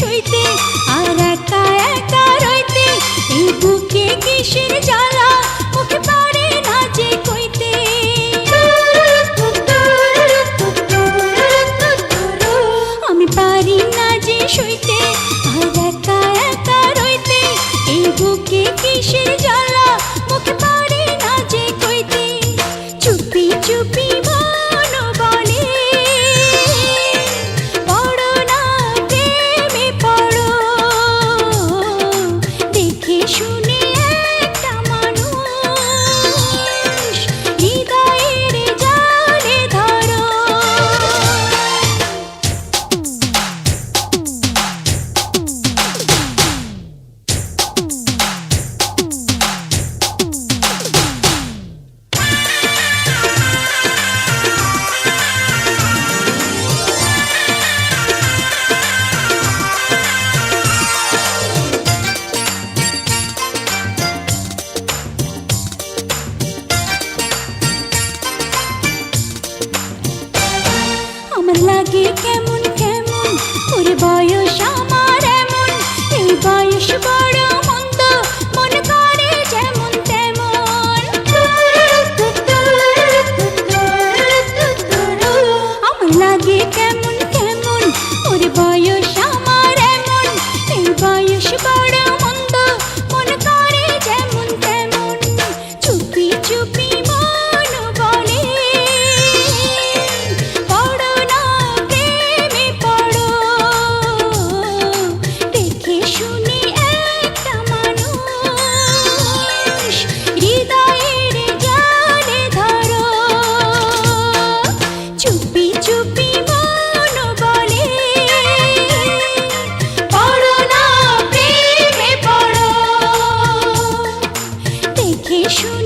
সইতে আর একা একা রইতে এই বুকে কিসের জল শুনে shoot.